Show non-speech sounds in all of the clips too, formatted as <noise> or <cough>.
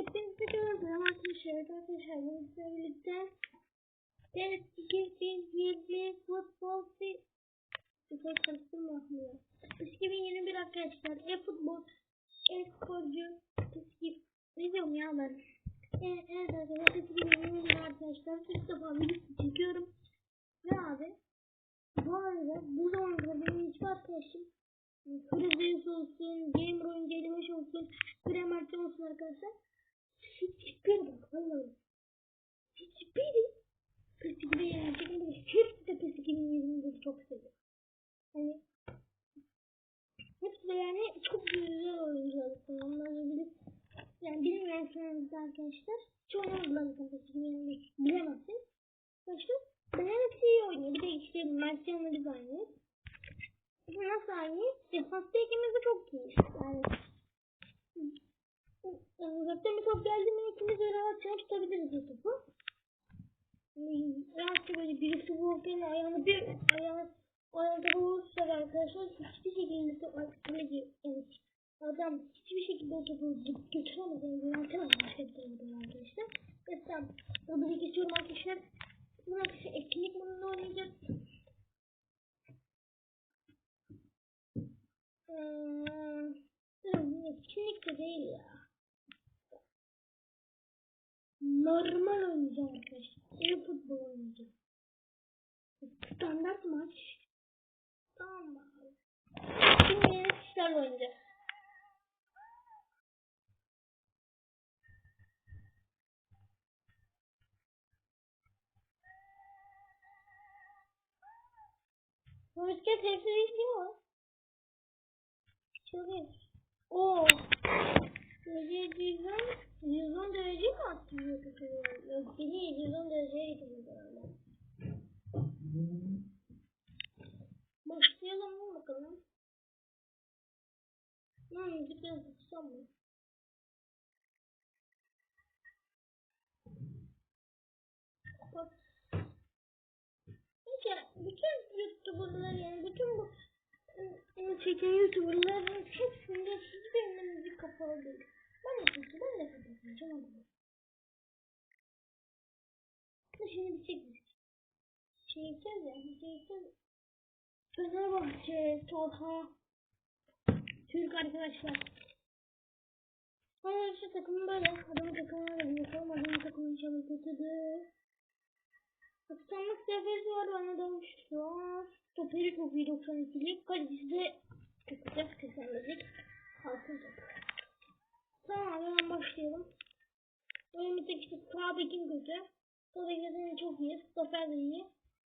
Hepinize gördüm arkadaşlar. Arkadaşlar bu sizlerle birlikte Deniz 2021 futbol fi... Futbol çalıştırma ya. 2021 arkadaşlar. E-futbol e-sporcu ne diyorum ya ben. E, evet arkadaşlar 2021 arkadaşlar. İlk defa video çekiyorum. Ve abi bu arada bu zamana kadar benim hiçbir arkadaşım Hızlıyız olsun, Gamer oyuncu elime olsun, Bremer'de olsun arkadaşlar. Hiçbir bak vallahi. Hiçbiri PES 2020'de hepsi de PES 2020'de çok seviyor. Hani hepsi de yani çok güzel oyuncular. Onları bilip yani bilmiyorsanız da arkadaşlar çoğunu bulamazsınız PES 2020'de bilemezsiniz. Arkadaşlar ben hepsi iyi oynuyor. Bir de işte Marciano'da biz oynuyoruz. Bu nasıl aynı? Defansta ikimiz de çok iyi. Yani yani zaten bir top geldi mi ikimiz de rahatça tutabiliriz o topu. Yani rahatça böyle birisi vururken ayağını bir ayağını ayağında vurursa arkadaşlar hiçbir şekilde top kaleci yani adam hiçbir şekilde o topu başka bir tarafa arkadaşlar. Mesela bir geçiyorum arkadaşlar. Bu arkadaşlar etkinlik modunda oynayacağız. Hmm, etkinlik de değil ya. Normal oynayacağım arkadaşlar. İyi futbol oynayacağım. Standart maç. Tamam mı? Şimdi yeni kişilerle ülke tepsi değil mi? Çok iyi. Oo. Derece 110, 110 derece mi? Yok beni 110 dereceye getirdi herhalde. Başlayalım mı bakalım? Hmm, müzik biraz tutsam mı? Bak. Peki, bütün YouTuber'lar yani bütün bu ıı, çeken YouTuber'ların hepsinde hiçbirinin müzik kapalı değil. Ben de kötü, ben de kötü. Canım. Şimdi bir çek müzik. Çekeceğiz ya, çekeceğiz. Fenerbahçe, Talha, Türk arkadaşlar. Ama işte takımı böyle. Adamın takımı öyle. Bakalım adamın takımı inşallah kötüdür. Kaptanlık seferi var bana da. Stoperi çok iyi 92'lik. Kalecisi tutacak kesinlikle. Altın top. Tamam hemen başlayalım. Önümüzdeki işte sağ bekin kötü. Sol bekin çok iyi. Stoper de iyi.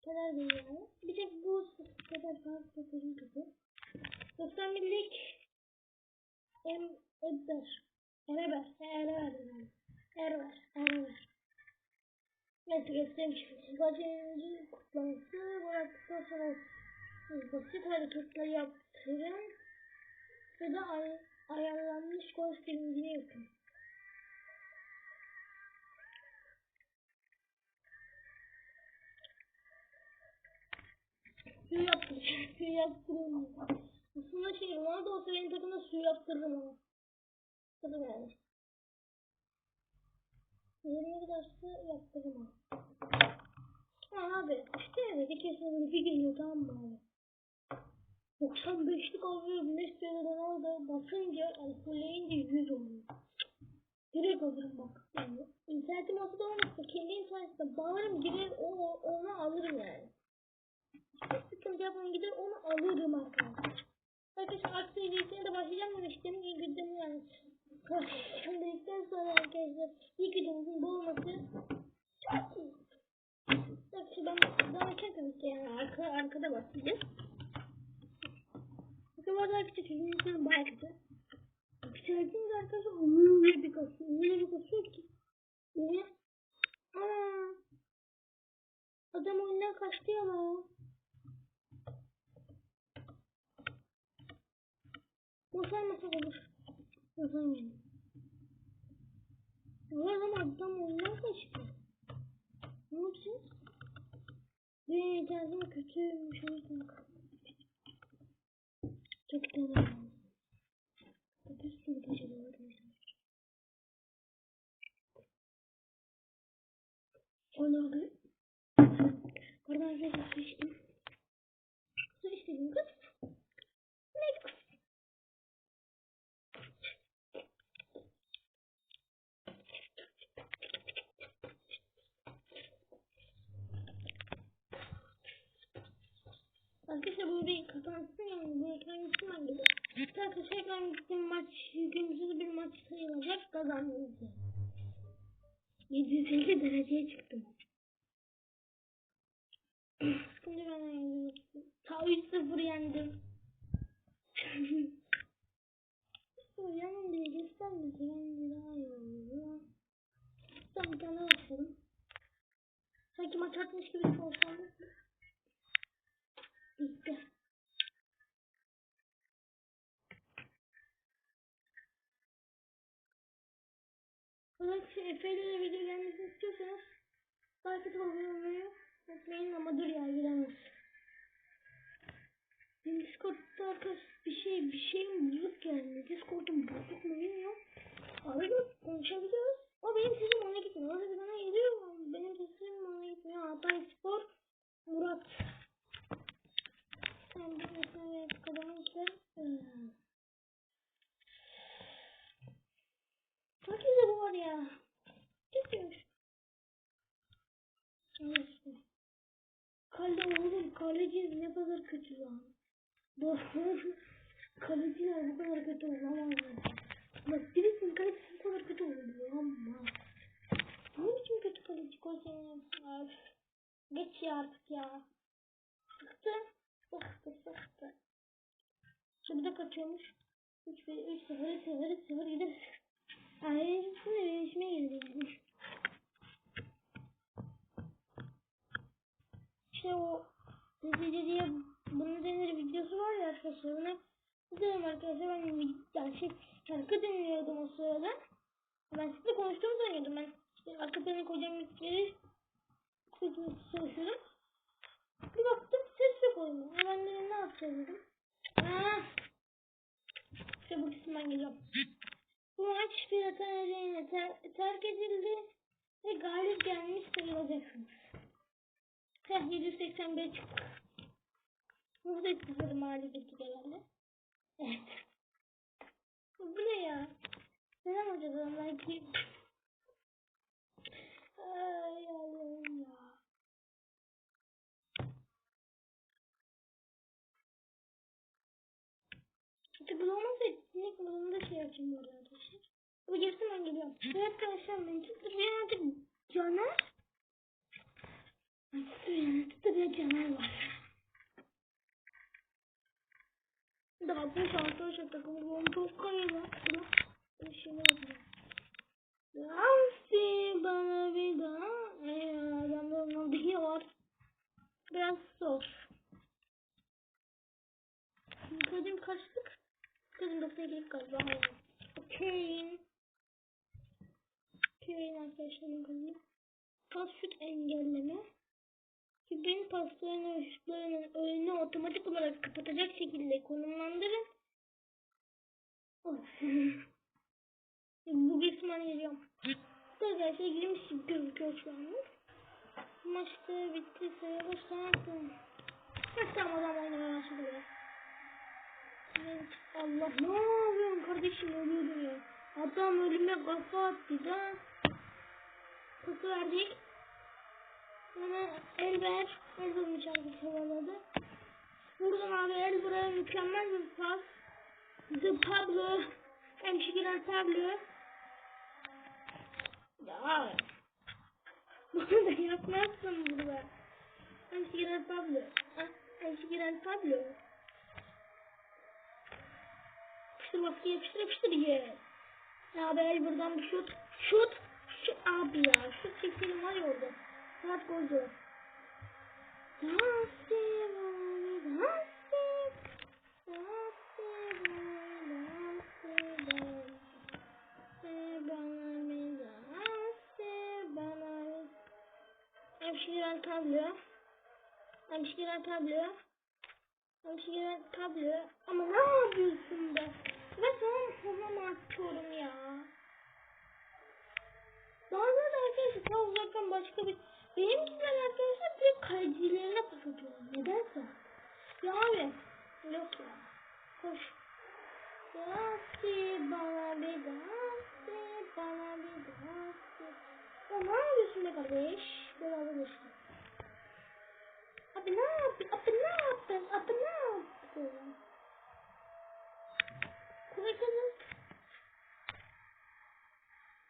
Stoper de iyi yani. Bir tek bu stoper sağ stoperin kötü. 91'lik Em Ebber. Ereber. Ereber. Ereber. Ereber. Neyse göstermiş. Gazeteci kutlaması. Bıraktıktan sonra basit hareketler yaptırın. Ve de ay ayarlanmış gol sevincini yapın. Su yaptır. Su yaptırın. Aslında şey Ronaldo olsa benim takımda su yaptırırım ama. Tabii yani. Yerine giderse yaptırırım ama. Ha abi işte evet kesin böyle bir geliyor tamam mı abi? 95'lik alıyor Messi'ye Ronaldo basınca yani fulleyince 100 oluyor. Direkt alırım bak. Yani internetim olsa da olmazsa kendi internetimde bağırım girer onu, onu alırım yani. Hiçbir sıkıntı yapmam gider onu alırım arkadaşlar. Arkadaşlar art seviyesine de başlayacağım demiştim. İyi gündem yani. Sonra arkadaşlar ilk videomuzun bu olması çok iyi. Arkadaşlar ben daha çekmemiştim şey yani arka, arkada başlayacağız. Bakın orada arkadaşlar çocuğun insanı bayağı kötü. Söylediğiniz arkadaşlar öyle bir kasıyor. Öyle bir kasıyor Ve cazim kötüymüş o yüzden Çok dolanım. Bir sürü gece var arkadaşlar. Onu abi. Oradan bir şey Arkadaşlar bu bir kapansın yani bu ekran gitsin ben gibi. Arkadaşlar ekran gitsin maç hükümsüz bir maç sayılacak kazandınız. 750 dereceye çıktım. Şimdi ben yendim. Ta 3-0 yendim. Yanım diye göstermesi bence daha iyi oldu. Sen bir tane başladım. Sanki maç atmış gibi olsam. Bitti. Evet, Efe ile video gelmesini istiyorsanız like olmayı unutmayın ama dur ya giremez. Benim Discord'da arkadaş bir şey bir şey bozuk geldi. Discord'um bozuk mu bilmiyorum. Arada konuşabiliyoruz. O benim sesim ona gitmiyor. O sesi bana geliyor benim sesim ona gitmiyor. Hatay Spor Murat. Mesela kadının ki Çok güzel bu var ya. Gidiyor. Neyse. Kale oğlum kaleci ne kadar kötü lan. Dostum kaleciler bu kadar kötü olamaz. Bak birisinin kalecisi bu kadar kötü olamaz. Ne biçim kötü kaleci koysan. Geç ya artık ya. Sıktı. Sıktı sıktı. Şimdi de kaçıyormuş. 3 1 3 0 3 0 3 0 gideriz. Hayır, şimdi değişmeye geldi. İşte o dizici diye bunun denir videosu var ya arkadaşlar. Buna izledim arkadaşlar. Ben yani şey, şarkı dinliyordum o sırada. Ben sizinle konuştuğumu sanıyordum. Ben işte arka plana koyacağım müzikleri koyduğumu çalışıyordum. Bir baktım ses yok oyunda. Ya Ben de ne yapacağız dedim. Aa, işte bu kısımdan geliyorum. Bu maç bir hata nedeniyle ter- terk edildi ve galip gelmiş sayılacaksınız. Heh 785 çıktı. Bu da sıfır maalesef herhalde. Evet. Bu ne ya? Neden hocam onlar ki? Ay Allah'ım ya. Olmazsa etkinlik modunda şey yapayım bu arada arkadaşlar. Bu girsin ben geliyorum. Evet arkadaşlar Manchester United Caner. Manchester United'da bir Caner var. Daha bu şanslı takımı bu çok kayılı. Bir şey yapacağım. Ramsey bana bir daha. Eee adamda Ronaldinho var. Biraz zor. Kadim kaçtık? Kadim 92 galiba. Kane. Kane arkadaşlarım kadim. Pas şut engelleme. Kübün paslarını ve şutlarının önünü otomatik olarak kapatacak şekilde konumlandırın. <laughs> Bu kısmına geliyorum. Arkadaşlar girmiş gibi gözüküyor şu an. Maçta bitti sayılır sanatım. Tamam adam oynamaya başladı Allah ne yapıyorsun kardeşim ölüyordum ya. Adam ölüme kafa attı da. Pası verdik. Sonra Elber. Elber'in çarpı havaladı. Buradan abi Elber'e mükemmel bir pas. The Pablo. Hemşiren Pablo. Ya. <laughs> Bunu da yapmazsın burada. Hemşiren Pablo. Ah, Hemşiren Pablo. Yapıştır baskı yapıştır yapıştır ye. Abi Elber'dan bir şut. Şut. Şut abi ya. Şut çekelim var ya orada. Saat golcü. Hemşiren tablo. Hemşiren tablo. Hemşiren tablo. Ama ne yapıyorsun be? Ben sana sana atıyorum ya. Bazen arkadaşlar ta uzaktan başka bir Benimkiler arkadaşlar direkt kalecilerine pas atıyorlar. Nedense. Ya abi. Yok ya. Koş. Dasti bana bir dasti bana bir dasti. Ya ne yapıyorsun be kardeş? Beraber işte. Abi ne yaptın? Abi ne yaptın? Abi ne yaptın? Kuvvetinin Dasti bana bir dasti bana bir dasti. Bir dasti bana bir dasti. Baksana abi okey yapıp duruyorlar ya. Tamam ben sana oraya mı atıyorum? Hadi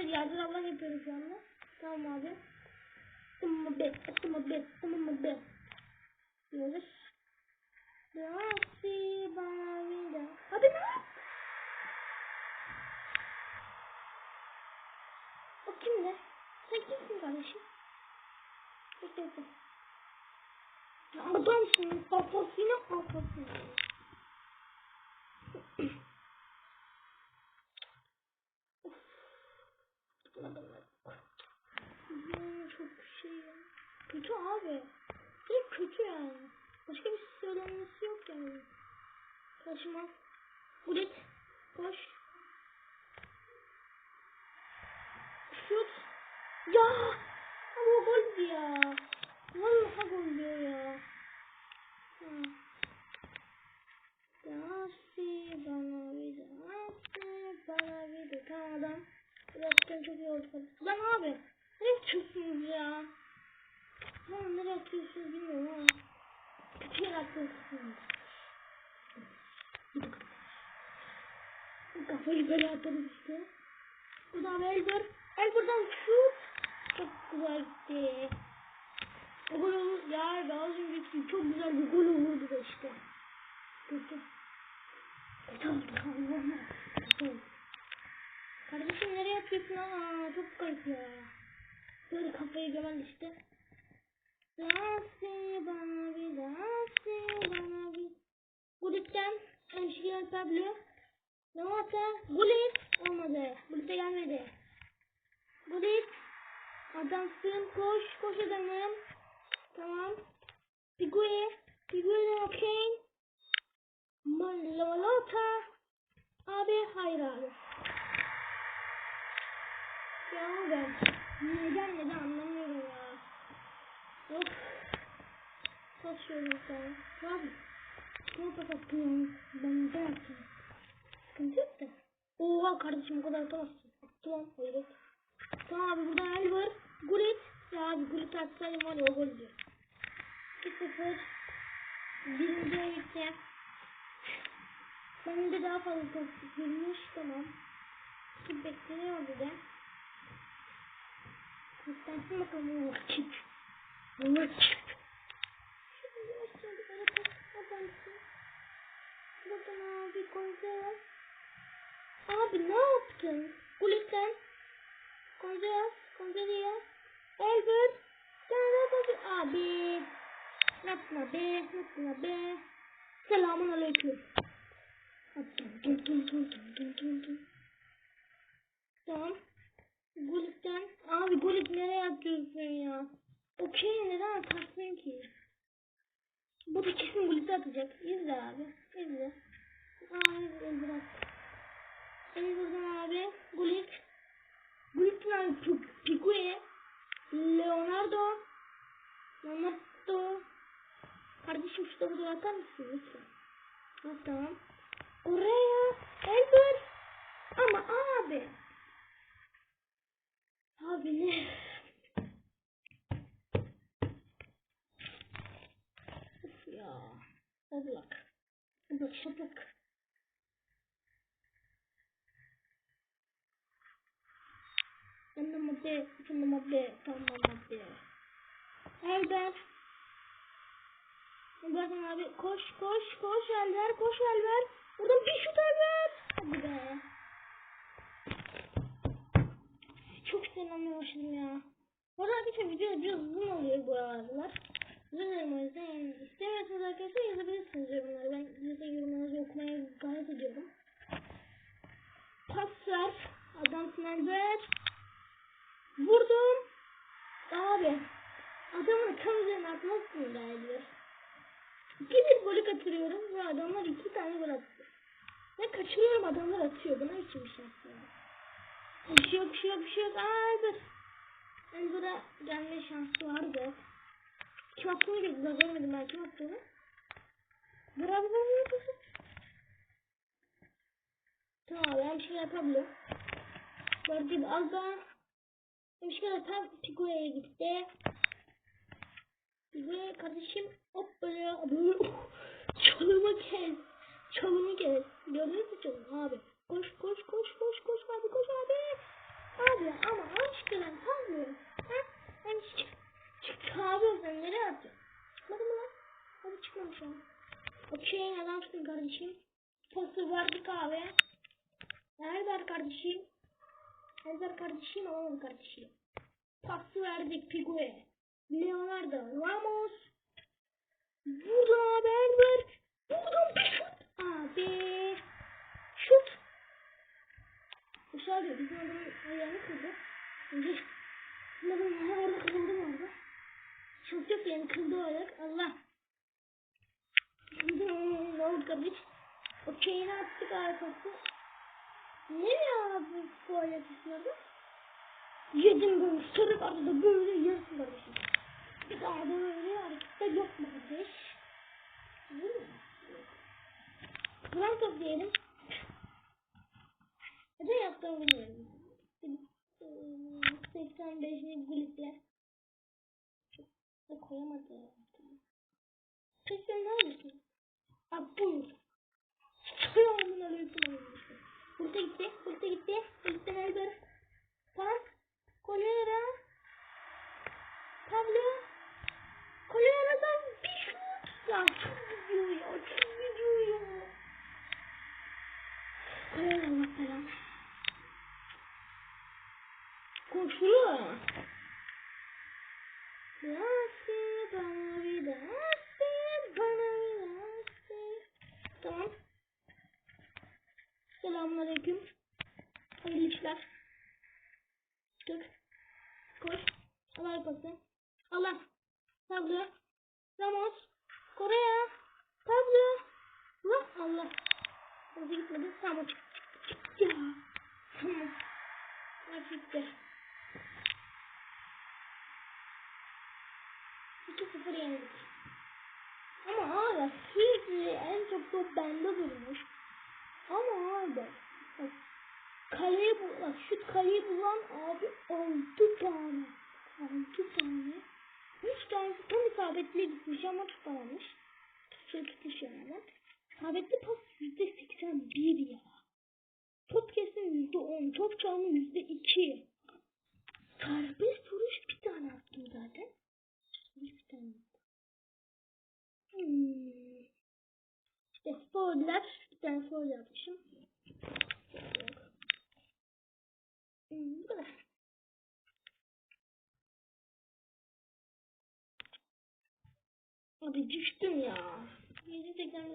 arkadaşlar yardım Allah yapıyorum şu anda. Tamam abi. Tamam abi. Tamam abi. Tamam abi. Diyoruz. Abi ne? O kimdi? Sen kimsin kardeşim? Bekle bekle. Ya Adamsın kafasına kafasına. Hmm, çok şey ya. Kötü abi. Direkt kötü yani. Başka bir şey söylenmesi yok yani. Kaçma. Bulet. Koş. Şut. Ya. Ama o goldü ya. Vallahi gol diyor ya. Hı. Dasi bana bir de Dasi bana bir de Tamam adam Gerçekten çok iyi oldu Lan abi Nereye atıyorsunuz ya Lan nereye atıyorsunuz bilmiyorum atıyorsunuz Kafayı böyle atarız işte Buradan Elber Elber'dan şut Çok güzel gitti o gol olur. Ya daha az önceki çok güzel bir gol olurdu da işte. Kötü. Allah'ım. Kötü oldu. Kardeşim nereye atıyorsun ha? Çok kayıp ya. Böyle kafayı gömen işte. Bana bir lassi bana bir. Gulit'ten Emşiler Pablo. Lamata Gulit olmadı. Gulit'e gelmedi. Gulit. Adamsın koş koş adamım. Tamam. Pigue. Pigue okey. Malolota. Abi hayır abi. Ya ben neden neden anlamıyorum ya. Yok. Kaçıyorum sen. Abi. Kime pas attın Ben de attım. Sıkıntı yok da. Oha kardeşim o kadar atamazsın. Attı lan. Hayret. Tamam abi burada el var. Gullit. Ya abi Gullit atsaydım var ya o gol diyor. 2-0. Birinci gitti. Benim de daha fazla top girmiş. Tamam. Kim bekleniyor bir de. İstersin bakalım o vakit. Atarsın. Buradan abi konser. Abi ne yaptın? Konser. Konseriye. Elbert. Sen ne yapıyorsun? Abi. Yapma be. Yapma be. Selamun aleyküm. Tamam. Gulit'ten. Abi Gulit nereye atıyorsun ya? Okey? Bu da kesin Gulit'e atacak. İzle abi. İzle. Aa izle izle. Seni buradan abi. Gulit. Gulit'ten Pique. Leonardo. Leonardo. Kardeşim şu topu atar mısın lütfen? Ha, tamam. Oraya. Elber. Ama abi. Abi ne? Of ya. Oblak. Oblak şaplak. Madde, tamam madde. Elber. Bakın abi koş koş koş Elber koş Elber. Buradan bir şut Elber. Hadi be. Çok sinirlenmeye başladım ya. Bu arada arkadaşlar video biraz uzun oluyor bu aralar. Yani istemiyorsanız arkadaşlar yazabilirsiniz yorumları. Ben size yorumlarınızı okumaya gayret ediyorum. Pas ver. Adamsın Elber. Vurdum. Abi. Adamın tam üzerine atmazsın da Elber. İki bir golü kaçırıyorum ve adamlar iki tane gol attı. Ve kaçırıyorum adamlar atıyor. Bu ne biçim bir şey ya. Bir şey yok bir şey yok bir şey yok. Aa Elber. Elber'e gelme şansı vardı. Kim attığını gördüm. Görmedim ben kim attığını. Bravo bravo bravo. Tamam ben bir şey yapabilirim. Gördüğüm az daha bir şey tam Pico'ya gitti. Ve kardeşim hop böyle böyle çalımı kes. Çalımı kes. Gördünüz mü çalımı abi? Koş koş koş koş koş abi koş abi. Abi ama aşkına abi. Ha? Hani çık. Çık abi sen nereye atıyorsun? Çıkmadı mı lan? Hadi çıkmamış lan. Okey adamsın kardeşim. Postu verdik abi. Nerede kardeşim? Nerede kardeşim? Alalım kardeşim. Pası verdik Pigue'ye. Leonardo Ramos. Vurdu abi Elber. Vurdum bir şut. Abi. Şut. Diyor. Bizim adamın ayağını kırdı. Önce bunların ayağı orada kırıldı mı orada? Çok yok yani kırdı o ayak. Allah. Ne oldu kardeş? O şeyini attık arkası. Ne abi bu ayak istiyordu? Yedim böyle sarı arada böyle yarısı kardeşim. Bir daha da böyle hareketler yok mu kardeş? Buran top diyelim. Ne yaptığımı bilmiyorum. 85 gulitler. Çok koyamadı. Peki sen neredesin? Abi buyur. Selamun aleyküm. Burada gitti, burada gitti. Burada nerede? Pas. Kolera. Pablo. Kolera'dan bir şut. Ya çok gidiyor ya, çok gidiyor ya. Kolera Allah belanı. Bana bir lastik bana bir lastik. Selamünaleyküm. Hayırlı işler. Dur. Koş. Allah pası. Allah. Pablo. Ramos. Korea. Pablo. Allah Allah. Hızlı gitmedi. Tamam. Ya. Tamam. Maç bitti. 2-0 yenildik. Ama hala sürekli en çok top bende durmuş. Ama abi bak kaleyi bak şu kaleyi bulan abi 6 tane. 6 tane. 3 tanesi tam isabetli gitmiş ama tutamamış. Şey tutmuş yani. İsabetli pas %81 ya. Top kesin %10. Top çalma %2. Serbest vuruş bir tane attım zaten. Bir tane attım. Hmm. İşte fauller. Bir tane faul yapmışım. Hmm, bu kadar. Abi düştüm ya. 780